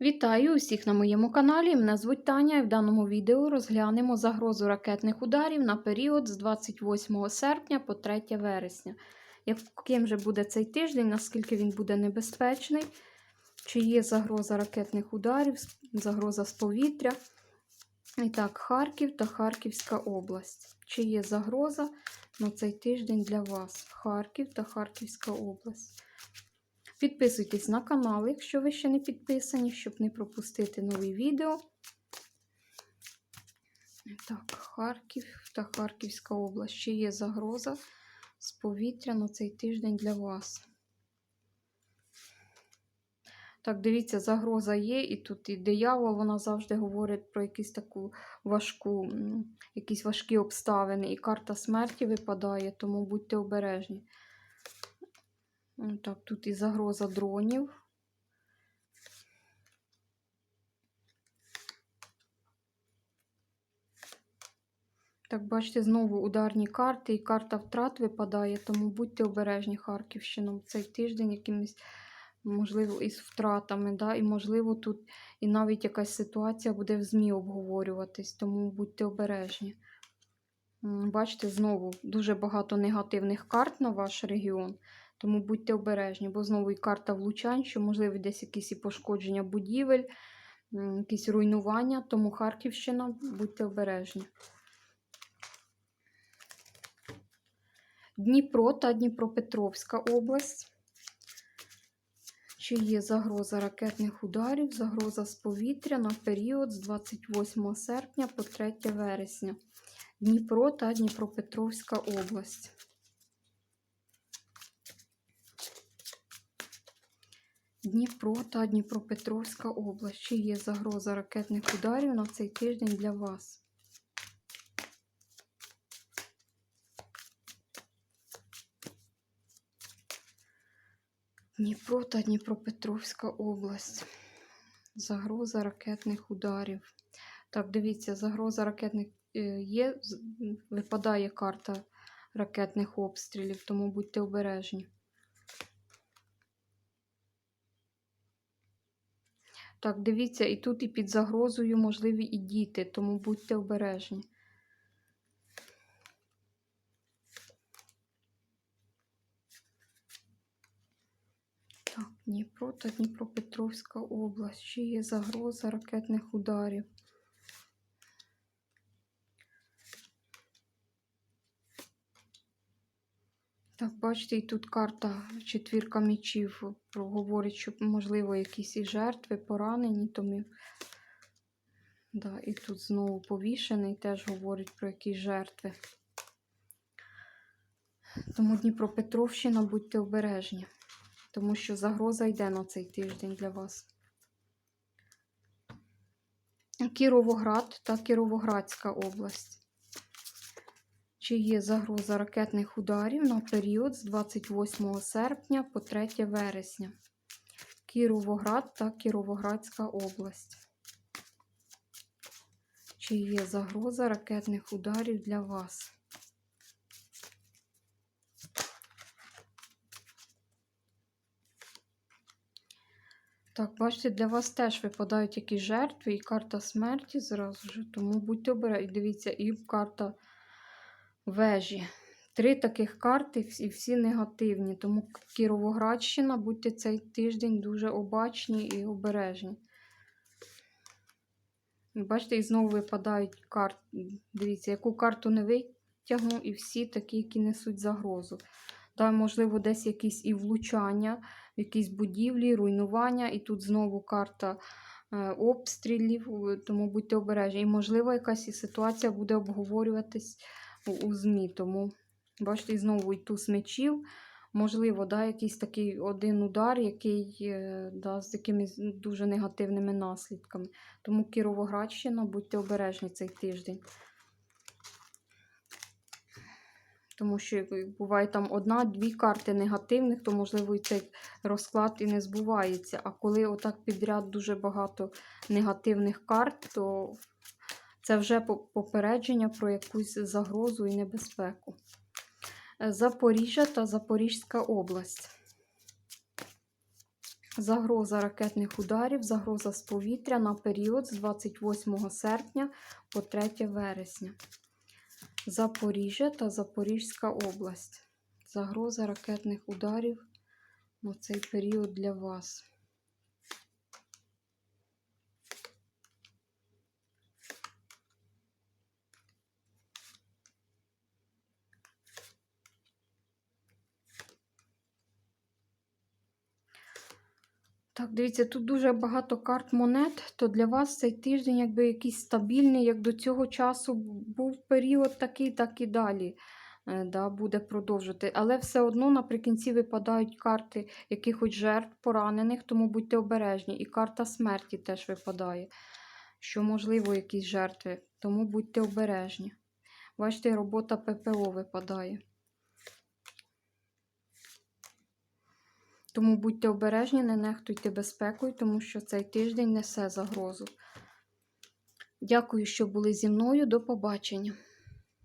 Вітаю усіх на моєму каналі. Мене звуть Таня і в даному відео розглянемо загрозу ракетних ударів на період з 28 серпня по 3 вересня. Яким же буде цей тиждень, наскільки він буде небезпечний, чи є загроза ракетних ударів, загроза з повітря. І так, Харків та Харківська область. Чи є загроза на цей тиждень для вас? Харків та Харківська область. Підписуйтесь на канал, якщо ви ще не підписані, щоб не пропустити нові відео. Так, Харків та Харківська область. Ще є загроза з повітря на цей тиждень для вас. Так, дивіться, загроза є, і тут і диявол, вона завжди говорить про якусь таку важку, якісь важкі обставини, і карта смерті випадає, тому будьте обережні. Так, тут і загроза дронів. Так, бачите, знову ударні карти і карта втрат випадає, тому будьте обережні Харківщином. Цей тиждень якимось, можливо, із втратами. да? І, можливо, тут і навіть якась ситуація буде в ЗМІ обговорюватись, тому будьте обережні. Бачите, знову дуже багато негативних карт на ваш регіон. Тому будьте обережні, бо знову і карта влучань, що, можливо, десь якісь і пошкодження будівель, якісь руйнування, тому Харківщина, будьте обережні. Дніпро та Дніпропетровська область. Чи є загроза ракетних ударів, загроза з повітря на період з 28 серпня по 3 вересня. Дніпро та Дніпропетровська область. Дніпро та Дніпропетровська область. Чи є загроза ракетних ударів на цей тиждень для вас? Дніпро та Дніпропетровська область. Загроза ракетних ударів. Так, дивіться, загроза ракетних е, є, випадає карта ракетних обстрілів, тому будьте обережні. Так, дивіться, і тут і під загрозою можливі і діти, тому будьте обережні. Так, Дніпро та Дніпропетровська область. Ще є загроза ракетних ударів. Так, бачите, і тут карта четвірка мечів говорить, що, можливо, якісь і жертви, поранені, тому. Да, і тут знову повішений, теж говорить про якісь жертви. Тому Дніпропетровщина, будьте обережні, тому що загроза йде на цей тиждень для вас. Кіровоград та Кіровоградська область. Чи є загроза ракетних ударів на період з 28 серпня по 3 вересня? Кіровоград та Кіровоградська область. Чи є загроза ракетних ударів для вас? Так, бачите, для вас теж випадають якісь жертви і карта смерті зразу ж, тому будьте обережні. Дивіться, і карта вежі. Три таких карти і всі негативні. Тому Кіровоградщина, будьте цей тиждень дуже обачні і обережні. Бачите, і знову випадають карти. Дивіться, яку карту не витягну, і всі такі, які несуть загрозу. Там, можливо, десь якісь і влучання, якісь будівлі, руйнування, і тут знову карта е, обстрілів, тому будьте обережні. І, можливо, якась ситуація буде обговорюватись у ЗМІ. Тому, бачите, і знову і туз мечів. Можливо, да, якийсь такий один удар, який е, да, з якимись дуже негативними наслідками. Тому Кіровоградщина, будьте обережні цей тиждень. Тому що буває там одна-дві карти негативних, то, можливо, і цей розклад і не збувається. А коли отак підряд дуже багато негативних карт, то це вже попередження про якусь загрозу і небезпеку. Запоріжжя та Запорізька область. Загроза ракетних ударів, загроза з повітря на період з 28 серпня по 3 вересня. Запоріжжя та Запорізька область. Загроза ракетних ударів на цей період для вас. Так, дивіться, тут дуже багато карт монет, то для вас цей тиждень якби якийсь стабільний, як до цього часу був період такий, так і далі е, да, буде продовжувати. Але все одно наприкінці випадають карти якихось жертв, поранених, тому будьте обережні. І карта смерті теж випадає, що можливо якісь жертви, тому будьте обережні. Бачите, робота ППО випадає. Тому будьте обережні, не нехтуйте безпекою, тому що цей тиждень несе загрозу. Дякую, що були зі мною. До побачення.